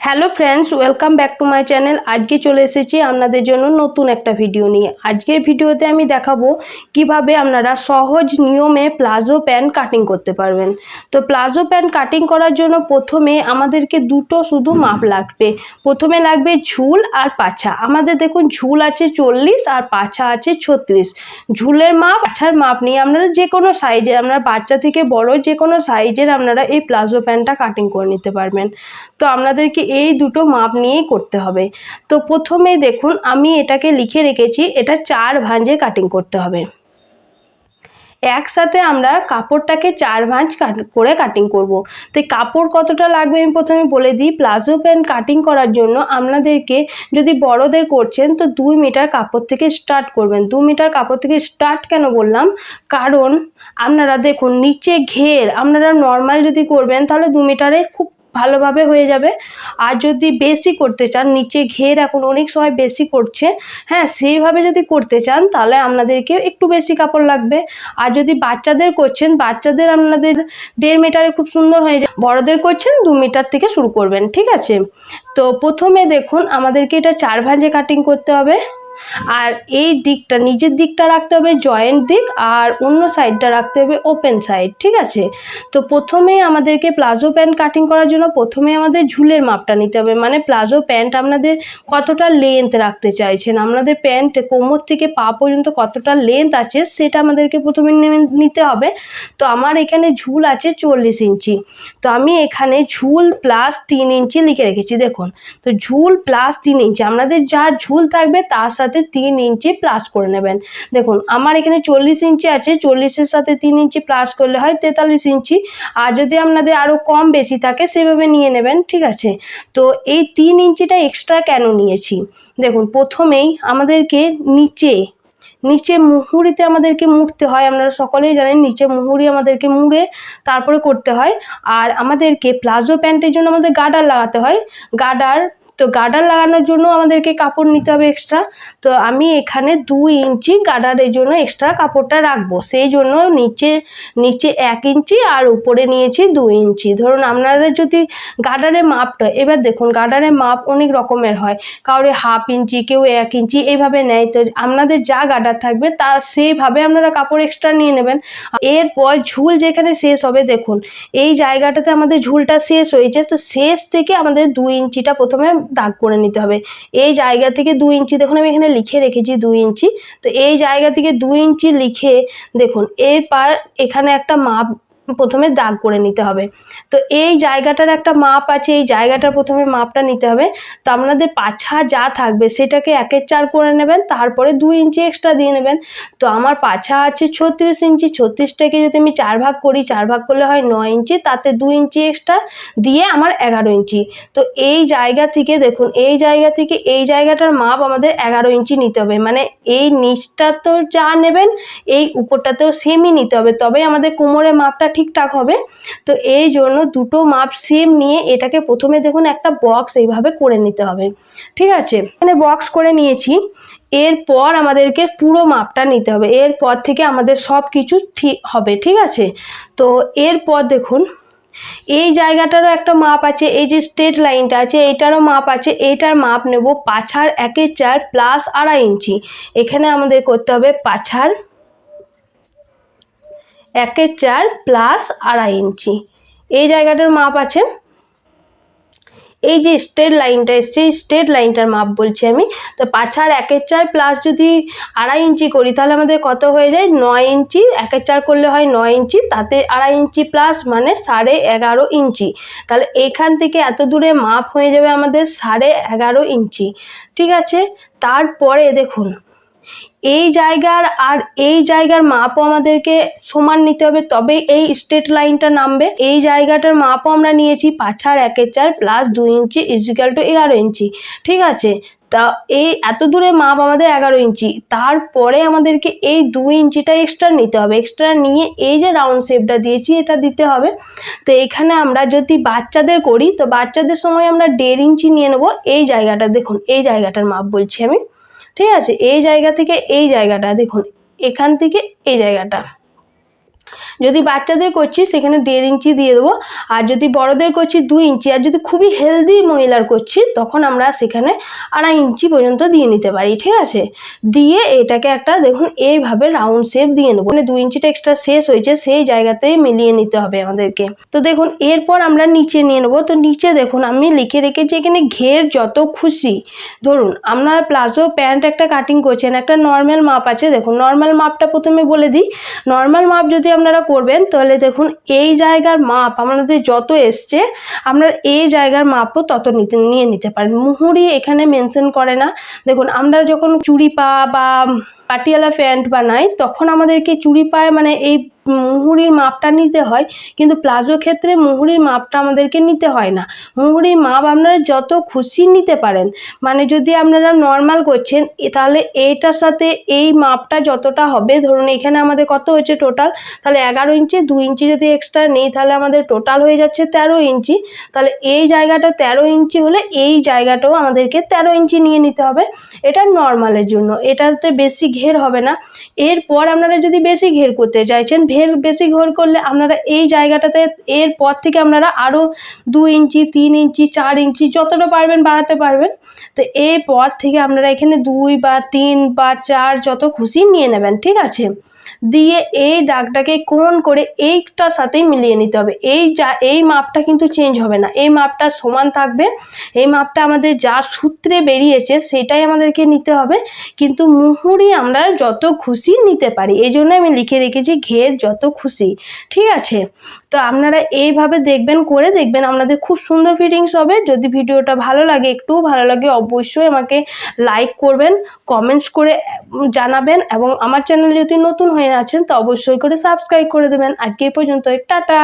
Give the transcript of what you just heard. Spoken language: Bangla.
Hello friends welcome back to my channel আজকে চলে এসেছি আপনাদের জন্য নতুন একটা ভিডিও নিয়ে। আজকের ভিডিওতে আমি দেখাবো কীভাবে আপনারা সহজ নিয়মে প্লাজো প্যান্ট কাটিং করতে পারবেন। তো প্লাজো প্যান্ট কাটিং করার জন্য প্রথমে আমাদেরকে দুটো শুধু মাপ লাগবে। প্রথমে লাগবে ঝুল আর পাছা। আমাদের দেখুন ঝুল আছে চল্লিশ আর পাছা আছে ছত্রিশ। ঝুলের মাপ, পাছার মাপ নিয়ে আপনারা যে কোনো সাইজের আপনার বাচ্চা থেকে বড় যে কোনো সাইজের আপনারা এই প্লাজো প্যান্টটা কাটিং করে নিতে পারবেন। তো আপনাদেরকে এই দুটো মাপ নিয়েই করতে হবে। তো প্রথমে দেখুন, আমি এটাকে লিখে রেখেছি, এটা চার ভাঁজে কাটিং করতে হবে। একসাথে আমরা কাপড়টাকে চার ভাঁজ করে কাটিং করব। তো কাপড় কতটা লাগবে আমি প্রথমে বলে দিই, প্লাজো প্যান্ট কাটিং করার জন্য আপনাদেরকে যদি বড়দের করছেন, তো দুই মিটার কাপড় থেকে স্টার্ট করবেন। দু মিটার কাপড় থেকে স্টার্ট কেন বললাম? কারণ আপনারা দেখুন, নিচে ঘের, আপনারা নর্মাল যদি করবেন, তাহলে দু মিটারে খুব ভালোভাবে হয়ে যাবে। আর যদি বেশি করতে চান, নিচে ঘের এখন অনেক সময় বেশি করছে হ্যাঁ সেইভাবে যদি করতে চান, তাহলে আপনাদেরকে একটু বেশি কাপড় লাগবে। আর যদি বাচ্চাদের করছেন, বাচ্চাদের আপনাদের দেড় মিটারে খুব সুন্দর হয়ে যায়। বড়দের করছেন, দু মিটার থেকে শুরু করবেন, ঠিক আছে? তো প্রথমে দেখুন, আমাদেরকে এটা চার ভাঁজে কাটিং করতে হবে। আর এই দিকটা, নিজের দিকটা রাখতে হবে জয়েন্ট দিক আর অন্য সাইডটা রাখতে হবে ওপেন সাইড ঠিক আছে? তো প্রথমে আমাদেরকে প্লাজো প্যান্ট কাটিং করার জন্য প্রথমে আমাদের ঝুলের মাপটা নিতে হবে মানে প্লাজো প্যান্ট আপনাদের কতটা লেন্থ রাখতে চাইছেন, আপনাদের প্যান্ট কোমর থেকে পা পর্যন্ত কতটা লেন্থ আছে সেটা আমাদেরকে প্রথমে নিতে হবে। তো আমার এখানে ঝুল আছে চল্লিশ ইঞ্চি, তো আমি এখানে ঝুল প্লাস তিন ইঞ্চি লিখে রেখেছি, দেখুন। তো ঝুল প্লাস তিন ইঞ্চি আপনাদের যা ঝুল থাকবে তার সাথে তিন ইঞ্চি প্লাস করে নেবেন। দেখুন, আমার এখানে চল্লিশ ইঞ্চি আছে, চল্লিশের সাথে তিন ইঞ্চি প্লাস করলে হয় তেতাল্লিশ ইঞ্চি। আর যদি আপনাদের আরও কম বেশি থাকে, সেভাবে নিয়ে নেবেন, ঠিক আছে? তো এই তিন ইঞ্চিটা এক্সট্রা কেন নিয়েছি? দেখুন, প্রথমেই আমাদেরকে নিচে নিচে মুহুরিতে আমাদেরকে মুড়তে হয়। আপনারা সকলেই জানেন, নিচে মুহুরি আমাদেরকে মুড়ে তারপরে করতে হয়। আর আমাদেরকে প্লাজো প্যান্টের জন্য আমাদের গার্ডার লাগাতে হয়। গার্ডার তো গার্ডার লাগানোর জন্য আমাদেরকে কাপড় নিতে হবে এক্সট্রা তো আমি এখানে দুই ইঞ্চি গার্ডারের জন্য এক্সট্রা কাপড়টা রাখব। সেই জন্য নিচে নিচে এক ইঞ্চি আর উপরে নিয়েছি দুই ইঞ্চি। ধরুন আপনাদের যদি গার্ডারের মাপটা এবার দেখুন গার্ডারের মাপ অনেক রকমের হয়। কাউরে হাফ ইঞ্চি, কেউ এক ইঞ্চি, এইভাবে নেয়। তো আপনাদের যা গার্ডার থাকবে, তা সেইভাবে আপনারা কাপড় এক্সট্রা নিয়ে নেবেন। এরপর ঝুল যেখানে শেষ হবে, দেখুন। এই জায়গাটাতে আমাদের ঝুলটা শেষ হয়েছে। তো শেষ থেকে আমাদের দুই ইঞ্চিটা প্রথমে দাগ করে নিতে হবে। এই জায়গা থেকে দু ইঞ্চি, দেখুন আমি এখানে লিখে রেখেছি দু ইঞ্চি। তো এই জায়গা থেকে দু ইঞ্চি লিখে দেখুন, এরপর এখানে একটা মাপ প্রথমে দাগ করে নিতে হবে। তো এই জায়গাটার একটা মাপ আছে, এই জায়গাটার প্রথমে মাপটা নিতে হবে। তো আপনাদের পাছা যা থাকবে সেটাকে একের চার করে নেবেন, তারপরে দুই ইঞ্চি এক্সট্রা দিয়ে নেবেন। তো আমার পাছা আছে ছত্রিশ ইঞ্চি, ছত্রিশটাকে যদি আমি চার ভাগ করি, চার ভাগ করলে হয় নয় ইঞ্চি, তাতে দুই ইঞ্চি এক্সট্রা দিয়ে আমার এগারো ইঞ্চি। তো এই জায়গা থেকে দেখুন, এই জায়গা থেকে এই জায়গাটার মাপ আমাদের এগারো ইঞ্চি নিতে হবে। মানে এই নিচটা তো যা নেবেন, এই উপরটাতেও সেমই নিতে হবে। তবে আমাদের কোমরের মাপটা ঠিকঠাক হবে। তো এই জন্য দুটো মাপ সেম নিয়ে এটাকে প্রথমে দেখুন একটা বক্স এইভাবে করে নিতে হবে। ঠিক আছে? এখানে বক্স করে নিয়েছি। এরপর আমাদেরকে পুরো মাপটা নিতে হবে। এরপর থেকে আমাদের সব কিছু ঠিক হবে। ঠিক আছে? তো এরপর দেখুন, এই জায়গাটারও একটা মাপ আছে, এই যে স্ট্রেট লাইনটা আছে, এইটারও মাপ আছে, এইটার মাপ নেব পাছার একের চার প্লাস আড়াই ইঞ্চি। এখানে আমাদের করতে হবে পাছার একের চার প্লাস আড়াই ইঞ্চি। এই জায়গাটার মাপ আছে। এই যে স্ট্রেট লাইনটা এসছে, এই স্ট্রেট লাইনটার মাপ বলছি আমি। তো পাছার একের চার প্লাস যদি আড়াই ইঞ্চি করি, তাহলে আমাদের কত হয়ে যায়? নয় ইঞ্চি। একের চার করলে হয় নয় ইঞ্চি। তাতে আড়াই ইঞ্চি প্লাস মানে সাড়ে এগারো ইঞ্চি। তাহলে এইখান থেকে এত দূরে মাপ হয়ে যাবে আমাদের সাড়ে এগারো ইঞ্চি। ঠিক আছে? তারপরে দেখুন এই জায়গার আর এই জায়গার মাপও আমাদেরকে সমান নিতে হবে। তবে এই স্ট্রেট লাইনটা নামবে। এই জায়গাটার মাপও আমরা নিয়েছি পাছার একের চার প্লাস দুই ইঞ্চি ইজিক্যাল টু এগারো ইঞ্চি। ঠিক আছে? তা এই এত দূরে মাপ আমাদের এগারো ইঞ্চি। তারপরে আমাদেরকে এই দুই ইঞ্চিটা এক্সট্রা নিতে হবে। এক্সট্রা নিয়ে এই যে রাউন্ড শেপটা দিয়েছি, এটা দিতে হবে। তো এখানে আমরা যদি বাচ্চাদের করি, তো বাচ্চাদের সময় আমরা দেড় ইঞ্চি নিয়ে নেব। এই জায়গাটা দেখুন, এই জায়গাটার মাপ বলছি আমি। ঠিক আছে এই জায়গা থেকে এই জায়গাটা দেখুন এখান থেকে এই জায়গাটা। যদি বাচ্চাদের করছি সেখানে দেড় ইঞ্চি দিয়ে দেবো। আর যদি বড়দের করছি দুই ইঞ্চি। আর যদি খুবই হেলদি মহিলার করছি তখন আমরা সেখানে আড়াই ইঞ্চি পর্যন্ত দিয়ে নিতে পারি, ঠিক আছে? দিয়ে এটাকে একটা, দেখুন, এইভাবে রাউন্ড শেপ দিয়ে নেব। মানে দুই ইঞ্চিটা এক্সট্রা শেষ হয়েছে, সেই জায়গাতেই মিলিয়ে নিতে হবে আমাদেরকে। তো দেখুন, এরপর আমরা নিচে নিয়ে নেব। তো নিচে দেখুন, আমি লিখে রেখেছি এখানে ঘের যত খুশি। ধরুন আপনার প্লাজো প্যান্ট একটা কাটিং করছেন একটা নর্মাল মাপ আছে। দেখুন নর্মাল মাপটা প্রথমে বলে দিই। নর্মাল মাপ যদি আপনারা করবেন, তাহলে দেখুন এই জায়গার মাপ আমাদের যত এসছে আপনার এই জায়গার মাপও তত নিতে, নিয়ে নিতে পারেন। মুহুরি এখানে মেনশন করে না। দেখুন, আমরা যখন চুড়ি পা বা পাটিয়ালা প্যান্ট বানাই, তখন আমাদেরকে চুড়ি পায় মানে এই মুহুরির মাপটা নিতে হয়, কিন্তু প্লাজো ক্ষেত্রে মুহুরির মাপটা আমাদেরকে নিতে হয় না। মুহুরির মাপ আপনারা যত খুশি নিতে পারেন। মানে যদি আপনারা নর্মাল করছেন তাহলে এইটার সাথে এই মাপটা যতটা হবে, ধরুন এখানে আমাদের কত হয়েছে টোটাল তাহলে এগারো ইঞ্চি দুই ইঞ্চি যদি এক্সট্রা নেই, তাহলে আমাদের টোটাল হয়ে যাচ্ছে তেরো ইঞ্চি। তাহলে এই জায়গাটা তেরো ইঞ্চি হলে এই জায়গাটাও আমাদেরকে তেরো ইঞ্চি নিয়ে নিতে হবে। এটা নর্মালের জন্য। এটাতে বেশি ঘের হবে না। এরপর আপনারা যদি বেশি ঘের করতে চাইছেন ঘের বেশি ঘোর করলে আপনারা এই জায়গাটাতে এর পর থেকে আপনারা আরও দু ইঞ্চি, তিন ইঞ্চি, চার ইঞ্চি যতটা পারবেন বাড়াতে পারবেন। তো এরপর থেকে আপনারা এখানে দুই বা তিন বা চার যত খুশি নিয়ে নেবেন, ঠিক আছে? দিয়ে এই দাগটাকে কোন করে এইটার সাথেই মিলিয়ে নিতে হবে। এই যা, এই মাপটা কিন্তু চেঞ্জ হবে না। এই মাপটা সমান থাকবে। এই মাপটা আমাদের যা সূত্রে বেরিয়েছে সেটাই আমাদেরকে নিতে হবে। কিন্তু মুহুরি আমরা যত খুশি নিতে পারি। এই জন্য আমি লিখে রেখেছি ঘের যত খুশি। ঠিক আছে? তো আপনারা এইভাবে দেখবেন, করে দেখবেন আপনাদের খুব সুন্দর ফিটিংস হবে। যদি ভিডিওটা ভালো লাগে একটু ভালো লাগে, অবশ্যই আমাকে লাইক করবেন কমেন্টস করে জানাবেন এবং আমার চ্যানেল যদি নতুন হয়ে আছেন, তো অবশ্যই করে সাবস্ক্রাইব করে দেবেন। আজকে এই পর্যন্ত টাটা!